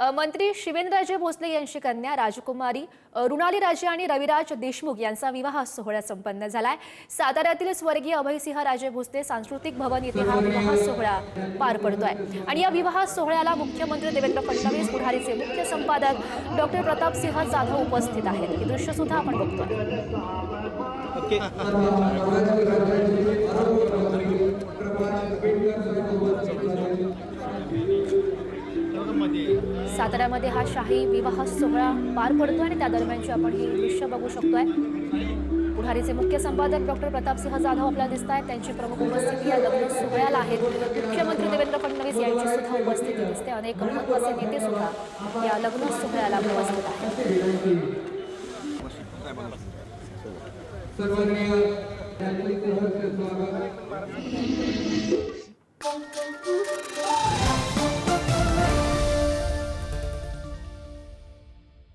मंत्री शिवेंद्रराजे भोसले यांची कन्या राजकुमारी रुणाली राजे आणि रविराज देशमुख यांचा विवाह सोहळा संपन्न झालाय. साताऱ्यातील स्वर्गीय अभयसिंह राजे भोसले सांस्कृतिक भवन येथे हा विवाह सोहळा पार पडतोय. आणि या विवाह सोहळ्याला मुख्यमंत्री देवेंद्र फडणवीस पुढारीचे मुख्य संपादक डॉक्टर प्रतापसिंह जाधव उपस्थित आहेत. हे दृश्य सुद्धा आपण बघतोय. साताऱ्यामध्ये हा शाही विवाह सोहळा पार पडतो आणि त्या दरम्यानची आपण हे दृश्य बघू शकतोय. पुढारीचे मुख्य संपादक डॉक्टर प्रतापसिंह जाधव आपल्याला दिसत आहेत त्यांची प्रमुख उपस्थिती या लग्न सोहळ्याला आहे मुख्यमंत्री देवेंद्र फडणवीस यांची सुद्धा उपस्थिती दिसते. अनेक महत्त्वाचे नेते सुद्धा या लग्न सोहळ्याला उपस्थित आहेत.